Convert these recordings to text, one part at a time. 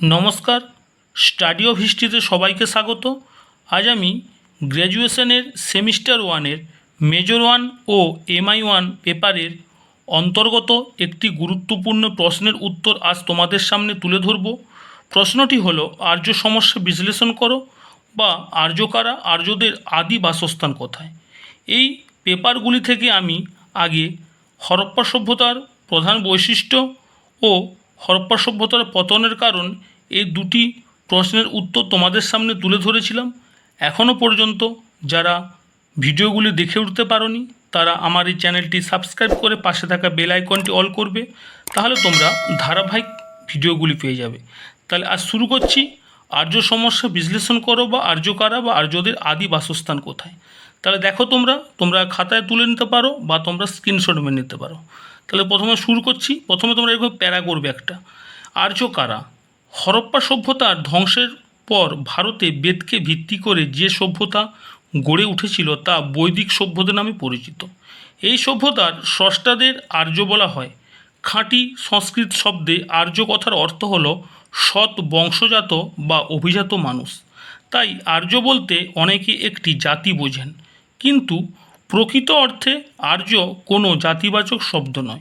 নমস্কার। Study of হিস্ট্রিতে সবাইকে স্বাগত। আজ আমি গ্র্যাজুয়েশনের সেমিস্টার ওয়ানের মেজর ওয়ান ও এমআই ওয়ান পেপারের অন্তর্গত একটি গুরুত্বপূর্ণ প্রশ্নের উত্তর আজ তোমাদের সামনে তুলে ধরব। প্রশ্নটি হল, আর্য সমস্যা বিশ্লেষণ করো বা আর্য কারা আর্যদের আদি বাসস্থান কোথায়? এই পেপারগুলি থেকে আমি আগে হরপ্পা সভ্যতার প্রধান বৈশিষ্ট্য ও হরপ্পা সভ্যতার পতনের কারণ এই দুটি প্রশ্নের উত্তর তোমাদের সামনে তুলে ধরেছিলাম। এখনও পর্যন্ত যারা ভিডিওগুলি দেখে উঠতে পারোনি, তারা আমার এই চ্যানেলটি সাবস্ক্রাইব করে পাশে থাকা বেল আইকনটি অল করবে, তাহলে তোমরা ধারাবাহিক ভিডিওগুলি পেয়ে যাবে। তাহলে আজ শুরু করছি। আর্য সমস্যা বিশ্লেষণ করো বা আর্য কারা বা আর্যদের আদি বাসস্থান কোথায়? তাহলে দেখো তোমরা তোমরা খাতায় তুলে নিতে পারো বা তোমরা স্ক্রিনশট মেনে নিতে পারো। তাহলে প্রথমে শুরু করছি। প্রথমে তোমরা এরকম প্যারা করবে একটা। আর্য কারা? হরপ্পা সভ্যতার ধ্বংসের পর ভারতে বেদকে ভিত্তি করে যে সভ্যতা গড়ে উঠেছিল তা বৈদিক সভ্যতা নামে পরিচিত। এই সভ্যতার স্রষ্টাদের আর্য বলা হয়। খাঁটি সংস্কৃত শব্দে আর্য কথার অর্থ হল সৎ বংশজাত বা অভিজাত মানুষ। তাই আর্য বলতে অনেকে একটি জাতি বোঝেন। কিন্তু প্রকৃত অর্থে আর্য কোনো জাতিবাচক শব্দ নয়।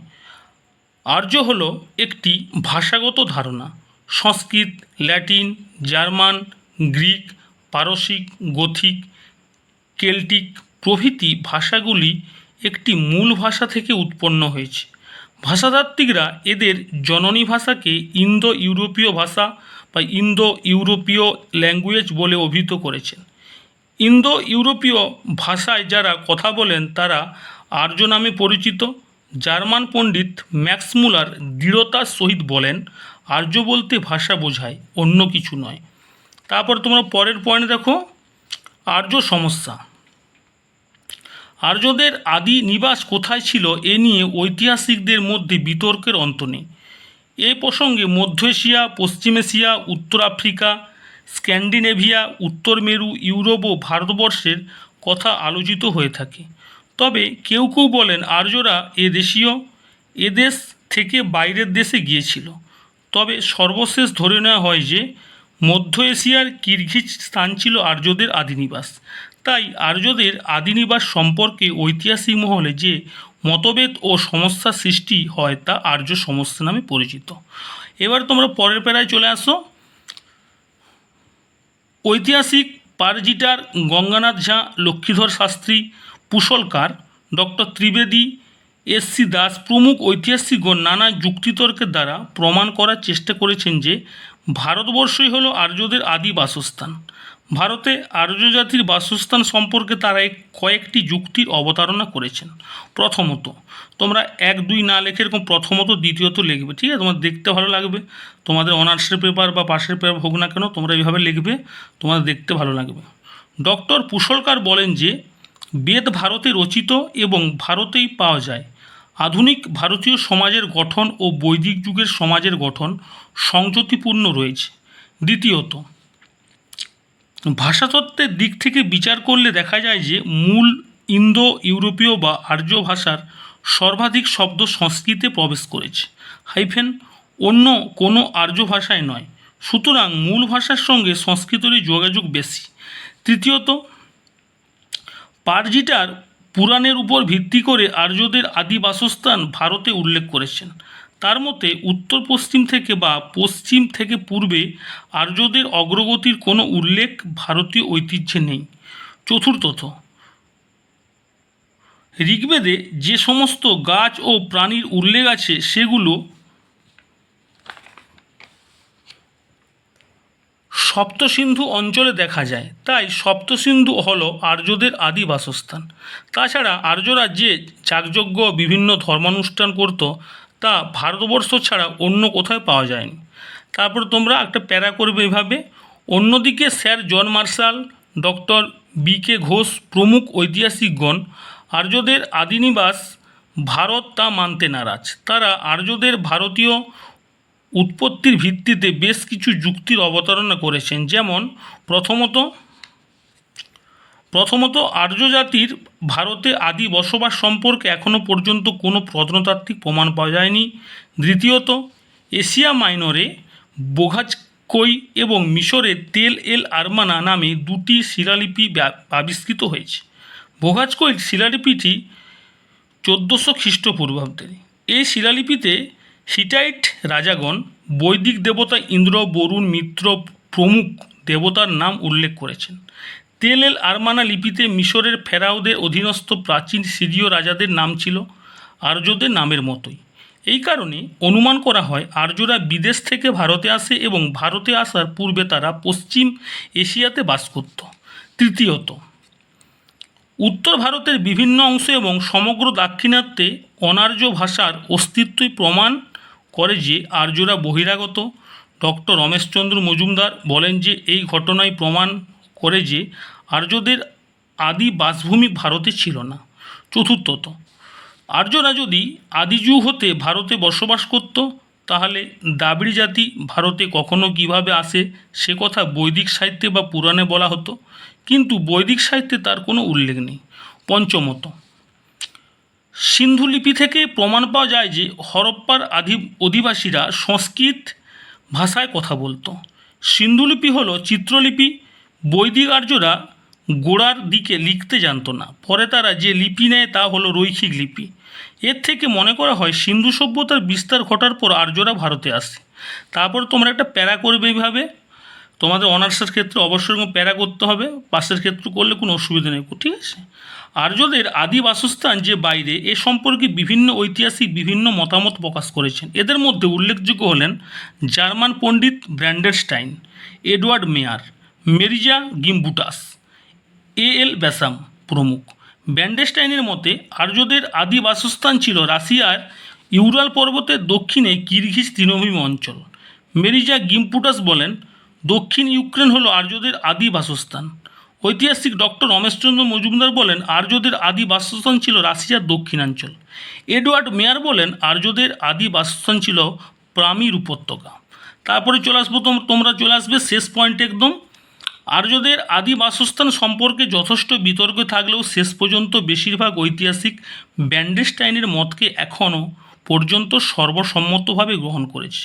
আর্য হলো একটি ভাষাগত ধারণা। সংস্কৃত, ল্যাটিন, জার্মান, গ্রিক, পারসিক, গথিক, কেল্টিক প্রভৃতি ভাষাগুলি একটি মূল ভাষা থেকে উৎপন্ন হয়েছে। ভাষাতাত্ত্বিকরা এদের জননী ভাষাকে ইন্দো ইউরোপীয় ভাষা বা ইন্দো ইউরোপীয় ল্যাঙ্গুয়েজ বলে অভিহিত করেছেন। ইন্দো ইউরোপীয় ভাষায় যারা কথা বলেন, তারা আর্য নামে পরিচিত। জার্মান পণ্ডিত ম্যাক্স মুলার দৃঢ়তার সহিত বলেন, আর্য বলতে ভাষা বোঝায়, অন্য কিছু নয়। তারপর তোমরা পরের পয়েন্ট দেখো, আর্য সমস্যা। আর্যদের আদি নিবাস কোথায় ছিল এ নিয়ে ঐতিহাসিকদের মধ্যে বিতর্কের অন্ত নেই। এ প্রসঙ্গে মধ্য এশিয়া, পশ্চিম এশিয়া, উত্তর আফ্রিকা স্ক্যান্ডিনেভিয়া, উত্তর মেরু, ইউরোপ ও ভারতবর্ষের কথা আলোচিত হয়ে থাকে। তবে কেউ কেউ বলেন আর্যরা এ দেশীয় এদেশ থেকে বাইরের দেশে গিয়েছিল। তবে সর্বশেষ ধরে নেওয়া হয় যে, মধ্য এশিয়ার কিরগিজ স্থান ছিল আর্যদের আদিনিবাস। তাই আর্যদের আদিনিবাস সম্পর্কে ঐতিহাসিক মহলে যে মতভেদ ও সমস্যা সৃষ্টি হয় তা আর্য সমস্যা নামে পরিচিত। এবার তোমরা পরের প্যারায় চলে আসো। ঐতিহাসিক Pargiter Ganganath Jha, Lakshmidhar Shastri, Pusalker, doctor Trivedi, S C Das প্রমুখ ঐতিহাসিকগণ নানা যুক্তিতর্কের দ্বারা প্রমাণ করার চেষ্টা করেছেন যে ভারতবর্ষই হলো আর্যদের আদি বাসস্থান। ভারতে আর্য জাতির বাসস্থান সম্পর্কে তারা কয়েকটি যুক্তির অবতারণা করেছেন। প্রথমত তোমরা এক, দুই না লেখে এরকম প্রথমত, দ্বিতীয়ত লিখবে, ঠিক আছে? তোমার দেখতে ভালো লাগবে। তোমাদের অনার্সের পেপার বা পাশের পেপার হোক না কেন, তোমরা এইভাবে লিখবে, তোমাদের দেখতে ভালো লাগবে। ডক্টর পুশলকার বলেন যে, বেদ ভারতে রচিত এবং ভারতেই পাওয়া যায়। আধুনিক ভারতীয় সমাজের গঠন ও বৈদিক যুগের সমাজের গঠন সংযতিপূর্ণ রয়েছে। দ্বিতীয়ত, ভাষাতত্ত্বের দিক থেকে বিচার করলে দেখা যায় যে, মূল ইন্দো ইউরোপীয় বা আর্য ভাষার সর্বাধিক শব্দ সংস্কৃতে প্রবেশ করেছে। হাইফেন, অন্য কোনো আর্য ভাষায় নয়। সুতরাং মূল ভাষার সঙ্গে সংস্কৃতেরই যোগাযোগ বেশি। তৃতীয়ত, পারজিটার পুরাণের উপর ভিত্তি করে আর্যদের আদি বাসস্থান ভারতে উল্লেখ করেছেন। তার মতে উত্তর পশ্চিম থেকে বা পশ্চিম থেকে পূর্বে আর্যদের অগ্রগতির কোনো উল্লেখ ভারতীয় ঐতিহ্যে নেই। চতুর্থত ঋগ্বেদে যে সমস্ত গাছ ও প্রাণীর উল্লেখ আছে, সেগুলো সপ্তসিন্ধু অঞ্চলে দেখা যায়। তাই সপ্তসিন্ধু হল আর্যদের আদি বাসস্থান। তাছাড়া আর্যরা যে যাগযজ্ঞ বিভিন্ন ধর্মানুষ্ঠান করত, তা ভারতবর্ষ ছাড়া অন্য কোথাও পাওয়া যায়নি। তারপর তোমরা একটা প্যারা করবে এভাবে। অন্যদিকে sir John Marshall, doctor B K Ghosh প্রমুখ ঐতিহাসিকগণ আর্যদের আদিনিবাস ভারত তা মানতে নারাজ। তারা আর্যদের ভারতীয় উৎপত্তির ভিত্তিতে বেশ কিছু যুক্তির অবতারণা করেছেন। যেমন, প্রথমত প্রথমত আর্য জাতির ভারতে আদি বসবাস সম্পর্কে এখনও পর্যন্ত কোনো প্রত্নতাত্ত্বিক প্রমাণ পাওয়া যায়নি। দ্বিতীয়ত, এশিয়া মাইনরে বোঘাজ কই এবং মিশরের তেল এল আরমানা নামে দুটি শিলালিপি আবিষ্কৃত হয়েছে। বোগাজকৈল শিলালিপিটি চোদ্দোশো খ্রিস্টপূর্বাব্দের। এই শিলালিপিতে হিটাইট রাজাগণ বৈদিক দেবতা ইন্দ্র, বরুণ, মিত্র প্রমুখ দেবতার নাম উল্লেখ করেছেন। তেল এল আরমানা লিপিতে মিশরের ফেরাওদের অধীনস্থ প্রাচীন সিরীয় রাজাদের নাম ছিল আর্যদের নামের মতোই। এই কারণে অনুমান করা হয়, আর্যরা বিদেশ থেকে ভারতে আসে এবং ভারতে আসার পূর্বে তারা পশ্চিম এশিয়াতে বাস করত। তৃতীয়ত উত্তর ভারতের বিভিন্ন অংশ এবং সমগ্র দাক্ষিণাত্যে অনার্য ভাষার অস্তিত্বই প্রমাণ করে যে আর্যরা বহিরাগত। ডক্টর রমেশচন্দ্র মজুমদার বলেন যে এই ঘটনায় প্রমাণ করে যে আর্যদের আদি বাসভূমি ভারতে ছিল না। চতুর্থত, আর্যরা যদি আদিযুগ হতে ভারতে বসবাস করত, তাহলে দাবড়ি জাতি ভারতে কখনো কীভাবে আসে সে কথা বৈদিক সাহিত্যে বা পুরাণে বলা হতো। কিন্তু বৈদিক সাহিত্যে তার কোনো উল্লেখ নেই, পঞ্চমত। সিন্ধু লিপি থেকে প্রমাণ পাওয়া যায় যে হরপ্পার আদি অধিবাসীরা সংস্কৃত ভাষায় কথা বলতো। সিন্ধুলিপি হলো চিত্রলিপি, বৈদিক আর্যরা গোড়ার দিকে লিখতে জানতো না। পরে তারা যে লিপি নেয় তা হলো রৈখিক লিপি। এর থেকে মনে করা হয় সিন্ধু সভ্যতার বিস্তার ঘটার পর আর্যরা ভারতে আসে। তারপর তোমরা একটা প্যারা করবে এইভাবে। তোমাদের অনার্সের ক্ষেত্রে অবশ্যই এরকম প্যারা করতে হবে পাসের ক্ষেত্রে করলে কোনো অসুবিধা নেই, ঠিক আছে? আর্যদের আদি বাসস্থান যে বাইরে, এ সম্পর্কে বিভিন্ন ঐতিহাসিক বিভিন্ন মতামত প্রকাশ করেছেন। এদের মধ্যে উল্লেখযোগ্য হলেন German Pandit Brandenstein Edward Meyer, Marija Gimbutas, A L Basham প্রমুখ। ব্যান্ডেস্টাইনের মতে, আর্যদের আদি বাসস্থান ছিল রাশিয়ার ইউরাল পর্বতের দক্ষিণে কিরগিজ তৃণভূমি অঞ্চল। মেরিজা গিম্পুটাস বলেন দক্ষিণ ইউক্রেন হলো আর্যদের আদি বাসস্থান। ঐতিহাসিক ডক্টর রমেশচন্দ্র মজুমদার বলেন, আর্যদের আদি বাসস্থান ছিল রাশিয়ার দক্ষিণাঞ্চল। এডওয়ার্ড মেয়ার বলেন, আর্যদের আদি বাসস্থান ছিল প্রামীর উপত্যকা। তারপরে চলে আসব তোম- তোমরা চলে আসবে শেষ পয়েন্ট একদম। আর্যদের আদি বাসস্থান সম্পর্কে যথেষ্ট বিতর্ক থাকলেও শেষ পর্যন্ত বেশিরভাগ ঐতিহাসিক ব্যান্ডেস্টাইনের মতকে এখনও পর্যন্ত সর্বসম্মতভাবে গ্রহণ করেছে।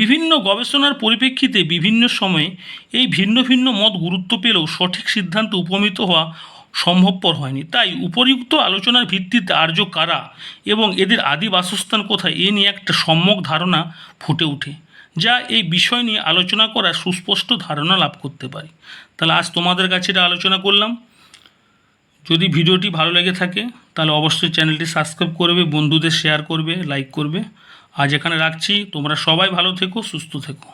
বিভিন্ন গবেষণার পরিপ্রেক্ষিতে বিভিন্ন সময়ে এই ভিন্ন ভিন্ন মত গুরুত্ব পেলেও সঠিক সিদ্ধান্তে উপনীত হওয়া সম্ভবপর হয়নি। তাই উপরিউক্ত আলোচনার ভিত্তিতে আর্য কারা এবং এদের আদি বাসস্থান কোথায় এ নিয়ে একটা সম্যক ধারণা ফুটে ওঠে, যা এই বিষয় নিয়ে আলোচনা করার সুস্পষ্ট ধারণা লাভ করতে পারি। তাহলে আজ তোমাদের কাছে এটা আলোচনা করলাম। যদি ভিডিওটি ভালো লেগে থাকে, তাহলে অবশ্যই চ্যানেলটি সাবস্ক্রাইব করবে, বন্ধুদের শেয়ার করবে লাইক করবে। আজ এখানে রাখছি। তোমরা সবাই ভালো থেকো, সুস্থ থেকো।